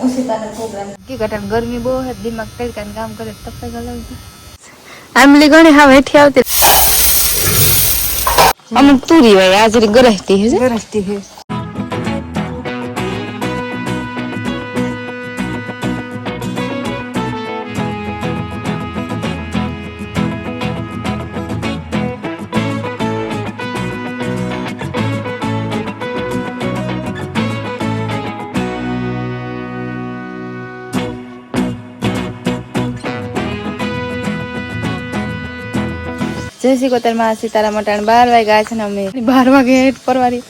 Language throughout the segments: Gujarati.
ઉસીતાનો પ્રોગ્રામ કે કટન ગરમી બહુ હે દિમાગ તડકાને કામ કરે તપે ગલાવ છે આમલી ઘણી હા હેઠી આવતી. અમુક તુરી હોય આ જરી ગરહતી હે ગરજતી હે જય શ્રી કોતરમાં સીતારા મટાણ બાર વાગ્યા છે ને અમે. બાર વાગે હેઠ પરવારી.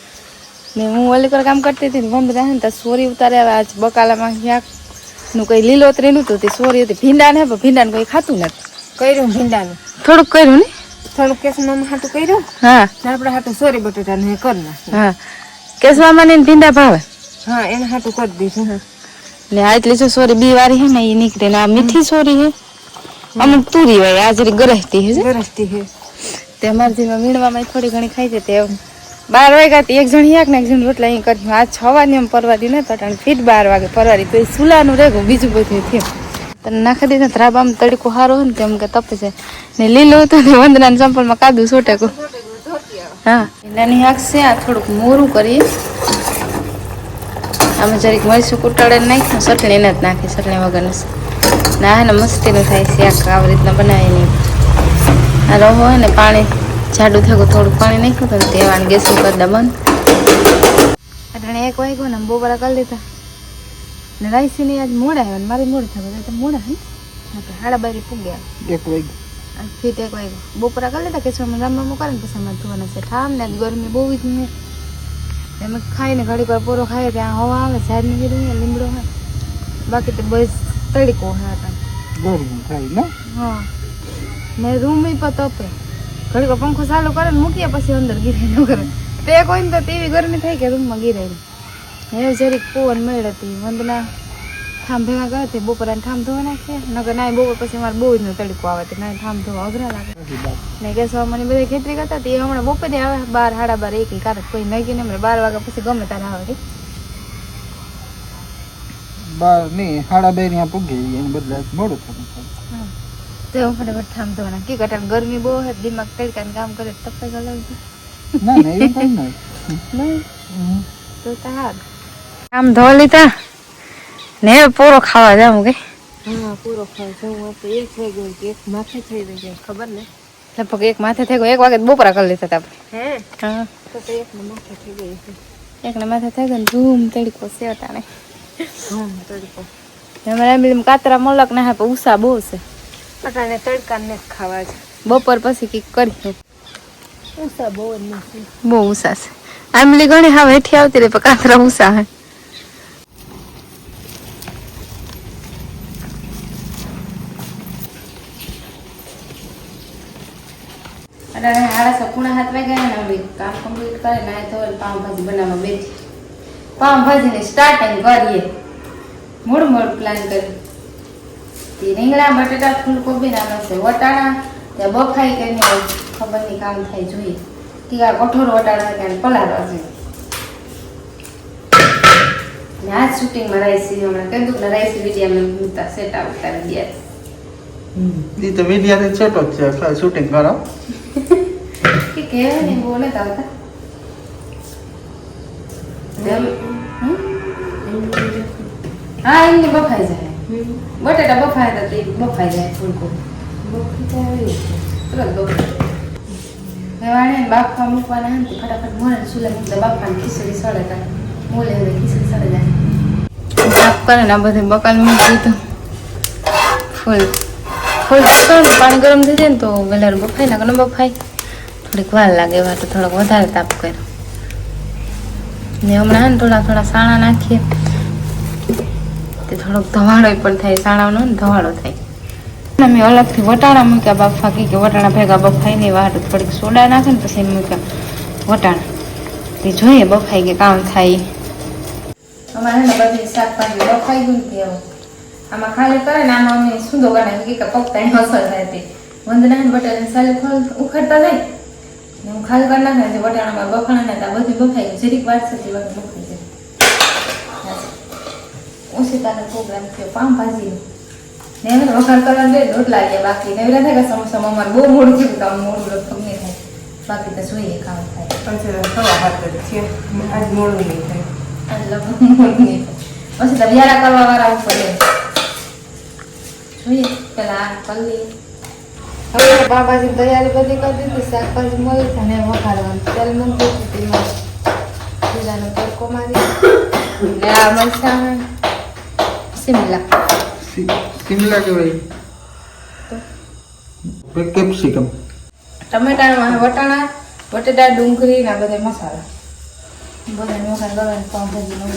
ને હું ઓલી પર કામ કરતી હતી ને મમ્મી રહે ને સોરી ઉતારે આજ બકાલામાં ક્યાંકનું કઈ લીલોતરી નું તે સોરી હતી. ભીંડા ને પણ ભીંડા કોઈ ખાતું નથી. કર્યું ભીંડાનું? થોડુંક કર્યું ને? થોડુંક કેસ મામા હાટું કર્યું? હા. ને આપણે હાટું સોરી બટેટા ને કર નાખ્યું. હા. કેસવામાં ને ભીંડા ભાવે? હા એને હાટું કરી દીધું હા. ને આ એટલી જો સોરી બી વારી હે ને એ નીકળે ને આ મીઠી સોરી હે. અમુક તુરી હોય આજરી ગરહતી હે ગ્રહતી હે. તે અમારા જેમાં મીણવામાં થોડી ઘણી ખાઈ જતી એમ બાર વાગ્યા એક જણ યાક ને એક જણ રોટલા અહીં કર્યું આ છ વાગે એમ પરવારી ને તટાણ ફીટ બાર વાગે પરવારી. તો એ સુલાનું રેગું બીજું બધું થયું તને નાખી દીધા ધ્રાબામાં તડકો સારો હોય ને તેમ કે તપે છે. ને લીલું હતું ને વંદના ચંપલમાં કાદું સોટેકું હા. નાની આંખ છે, આ થોડુંક મોરું કરીએ આમાં જરીક મરચું કુટાડે નાખ્યું, ચટણી નથી નાખી, ચટણી વગરની. ના ને મસ્તીનું થાય છે શાક આવી રીતના બનાવી નહીં રહો હોય ને પાણી જાડું થયું થોડું પાણી નાખ્યું હતું તેવાનું ગેસ ઉપર દબન અટાણે એક વાગ્યો ને બપોરા કરી લીધા. ને રાઈસી ની આજ મોડા આવ્યા મારી મોડી થવા તો મોડા હે હાડા બારી પૂગ્યા એક વાગ્યો. ફીટ એક વાગ્યો. બપોરા કરી લીધા કે રમવા રામમાં મૂકા ને પછી અમારે ધોવાના છે. ઠામ ને ગરમી બહુ જ ને. એમ ખાઈને ઘડીક વાર પૂરો ખાઈએ ત્યાં હવા આવે ઝાડની ગીરું લીમડો હોય બાકી તો બસ તડકો હા ગરમી થાય ને? હા. ને રૂમ પર તપે ઘડીક પંખો ચાલુ કરે ને મૂકીએ પછી અંદર ગીરે ન કરે. તે કોઈ ને તો તેવી ગરમી થાય કે રૂમમાં ગીરે હે જરીક પવન મેળ હતી વંદના ઠામ ભેગા કરે તે બપોરે ઠામ ધોવા નાખે નકર ના બપોર પછી મારે બહુ જ નો તડકો આવે તે ના ઠામ ધોવા અઘરા લાગે. ને કે મને બધા ખેતરી કરતા હતી હમણાં બપોરે આવે બાર સાડા બાર એક કારક કોઈ નગી ને બાર વાગ્યા પછી ગમે તારે આવે બાર નહીં સાડા બે ત્યાં પૂગી એને બદલે મોડું થતું તો હું ફટાફટ નાખી કટાણ ગરમી બહુ હે દિમાગ તડકાને કામ કરે તપે ગલાવ ના ના એવું કઈ નહીં? નહીં તો તાર આમ ધો લીતા ને પૂરો ખાવા જાઉં કે? હા પૂરો ખાવ જવું તો એક થઈ ગયો કે એક માથે થઈ ગયો ખબર ને? લગભગ એક માથે થઈ ગયો એક વાગે બપોરા કરી લેતા હતા હે? હા. તો એક એક માથે થઈ ગયો છે. એકને માથે થઈ ગયો ને ધૂમ તડકો ને હમ તડકો. અમારે એમ કાતરા મલક ના હા ઉષા બહુ છે. અટાણે તડકા ને જ ખાવા છે બપોર પછી કંઈક કરીશું. ઉસા બહુ જ બહુ ઉસા છે. આમલી ઘણી હા હેઠી આવતી રે પણ કાતરા ઉસા હે અને સાડા પૂણા હાથ વાગ્યા ને હવે કામ કમ્પ્લીટ કરે ના તો પાવભાજી બનાવવા બેઠી. પાવભાજીની સ્ટાર્ટિંગ કરીએ. મૂળ મૂળ પ્લાન કર્યું તે રીંગણા બટાટા ફૂલકોબી નાના મળશે વટાણા. ત્યાં બફાઈ કરીને ખબર નહીં કામ થાય જોઈએ. કે આ કઠોર વટાણા ત્યાં પલાળવા છે ને આ શૂટિંગમાં રાઈસી હમણાં કીધું કે રાઈસી વીડિયો અમે મૂકતા સેટા ઉતારી ગયા એ તો મીડિયા છોટો છે શૂટિંગ કરો. કે કેવા ને બોલે તાતા હમ? હા એમને બફાઈ જાય. બટાટા બફાય હતા, તે બફાઈ જાય ફૂલકોબી તરત બફાય વાણે બાફવા મૂકવાના હે ફટાફટ મોલે સુલે મૂકતા. બાફવાની ખીચડી સળે તા. મોલે હવે ખીચડી સળે જાય કરે ને આ બધે બકાલ મૂકી દીધું. ફૂલ ફૂલ પાણી ગરમ થઈ જાય ને તો વેલાર બફાય ના કે ન થોડીક વાર લાગે એવા તો થોડોક વધારે તાપ કર્યો. ને હમણાં થોડા થોડા સાણા નાખીએ. તે થોડોક ધવાડો પણ થાય સાણાનો ધવાળો થાય. મેં અલગથી વટાણા મૂક્યા બાફા કે વટાણા ભેગા બફાઈ નહીં વાટ થોડીક સોડા નાખે ને પછી મૂક્યા. વટાણા. તે જોઈએ બફાઈ કે કામ થાય. અમારે બધી શાકભાજી બફાઈ ગયું તે આમાં ખાલી કરે ને આમાં અમે શું દોકાને કે પકતા એની અસર થાય તે. વંદના બટાને ખોલ ઉખડતા જાય. હું ખાલી કરી નાખે વટાણામાં બફાણા ને બધું બફાઈ ગયું. જરીક વાર છે તે બફાઈ ઓશિતાનો પ્રોગ્રામ થયો પાઉંભાજીનો ને એમ વખાણ કરવા જોઈએ દોઢ લાગ્યા બાકી ને એવડા થાય કે સમોસામાં અમારે બહુ મોડું થયું તો મોડું લગભગ નહીં થાય. બાકી તો જોઈએ કામ થાય. સવા હાથ છે આજ મોડું નહીં થાય. આજ લગભગ મોડું નહીં થાય. પછી તો વ્યારા કરવા વાળા ઉપર. જોઈએ પેલા આ પલ્લી હવે બાબાજી તૈયારી બધી કરી દીધી શાકભાજી મળી અને વઘારવાનું. તેલ મૂકી દીધું જીરાનો તડકો મારી ને આ મરચાં શિમલા શિમલા કહેવાય કેપ્સિકમ ટમેટામાં વટાણા બટેટા ડુંગળી ને બધા મસાલા બધા વખાણ કરવાનું પાઉંભાજીનું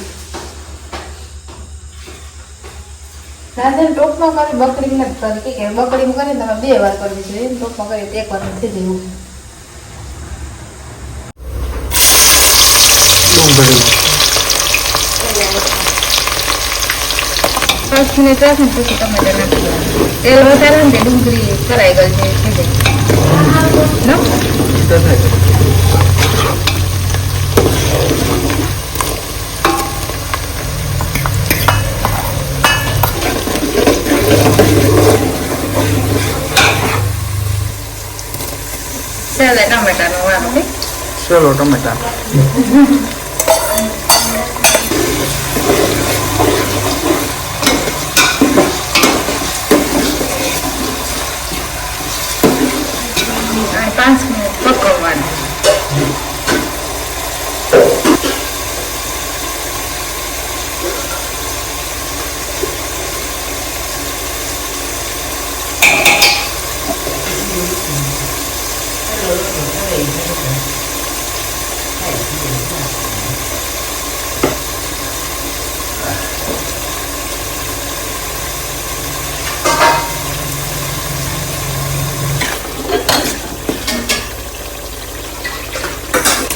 રાધન ટોપમાં કરી બકરી નથી કરતી કે બકડીમાં કરીને તમે બે વાર કરવી જોઈએ ટોપમાં કરી એક વાર થઈ જવું મિનિટ રાખે ને પછી ટમેટા નાખી. તેલ વધારે ને ડુંગળી કરાઈ ગઈ છે થઈ જાય? ચાલે ટમેટાનો ચલો ટમેટા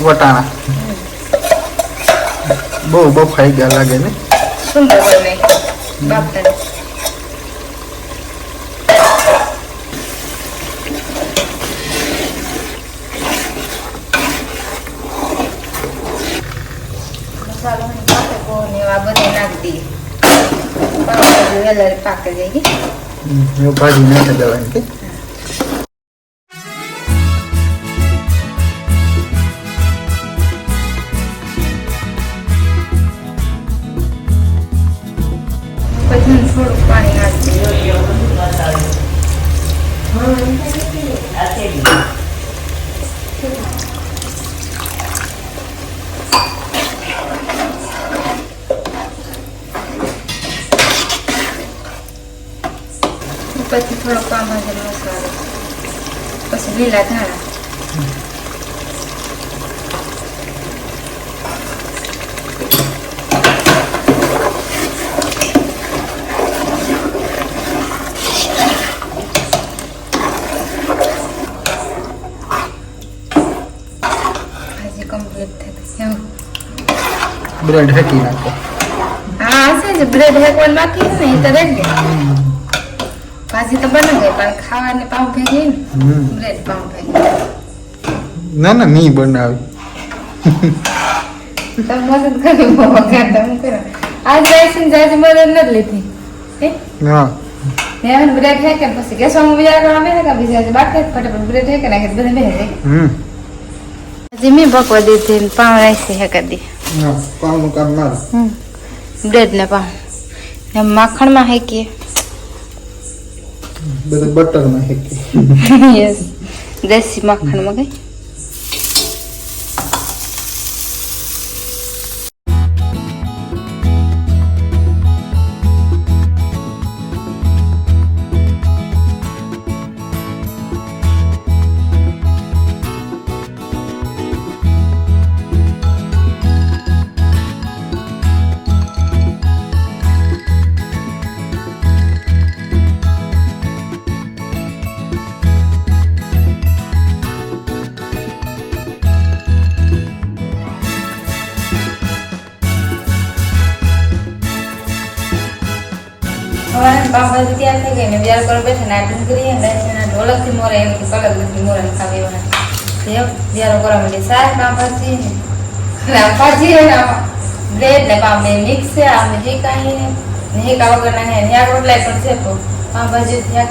વટાણા બહુ બફાઈ ગયા લાગે ને સુંદર બને બાપરે મસાલો ને પાકો ને આ બધે નાખી દઈએ પાવભાજી વેલારે પાકે જાય હમ, એવું ભાજી નાખી દેવાની પછી થોડોક પાવભાજી મસાલો પછી લીલા ધાણા ભાજી કમ્પ્લીટ થઈ ગઈ એમ બ્રેડ હેકી નાખો. હા હશે જ બ્રેડ હેકવાનું બાકી છે ને તો રેડી ભાજી તો બની ગઈ પણ ખાવાને પાઉં ભેગી બ્રેડ પાઉં ભેગી. ના ના નહીં બનાવી. તમે મદદ કરી વઘાર તમે કરો આજ રાઈસની જાજી મદદ નથી લીધી. હે? બ્રેડ હેકે પછી ગેસમાં બીજા આવે ને બીજા બાકી ફટાફટ બ્રેડ હેકે નાખે બધા હમ. હજી મેં પકવા દીધી ને પાઉં રાઈસ હેકે દી હા પાવનું કામ મારું બ્રેડ ને પાઉં. ને માખણમાં હેકીએ બધું બટરમાં હેકી યસ દેશી માખણમાં ગઈ તૈયાર થઈ ગઈ ને પર બેઠા ઢોલકથી મોરે એમ મોરે ખાવી એવા કરવા બ્રેડ ને. મિક્સ છે ને હે રોટલા પણ છે તો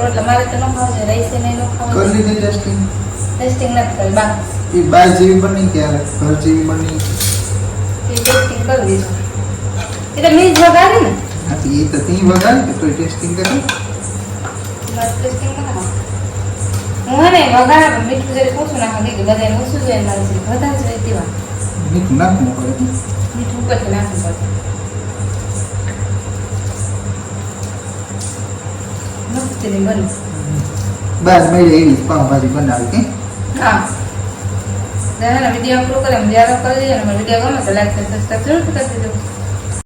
રોટલા મારે તો ન ખાવ છે રાઈસ ને ન ખાવ કરી લીધી ટેસ્ટિંગ ટેસ્ટિંગ નથી કરી બા. એ બાર જેવી બની કે ઘર જેવી બની? એ ટેસ્ટિંગ કરી દીધું. એ તો મીજ વગાડી ને. કરી મારે ટેસ્ટિંગ કરાવો હું ને વગાડા મીઠું જરી ઓછું નાખું કે બધાને ઓછું જોઈએ મારે વધારે જોઈએ તેવા મીઠું નાખવું પડે મીઠું ઉપરથી નાખવું પડે મસ્ત બની બસ મળે એવી પાવભાજી બનાવી કે હા દાદાના વીડિયો અપલોડ કરે જ્યારે કરી દઈએ વીડિયો ગમે તો લાઈક સબસ્ક્રાઈબ જરૂર કરી દેજો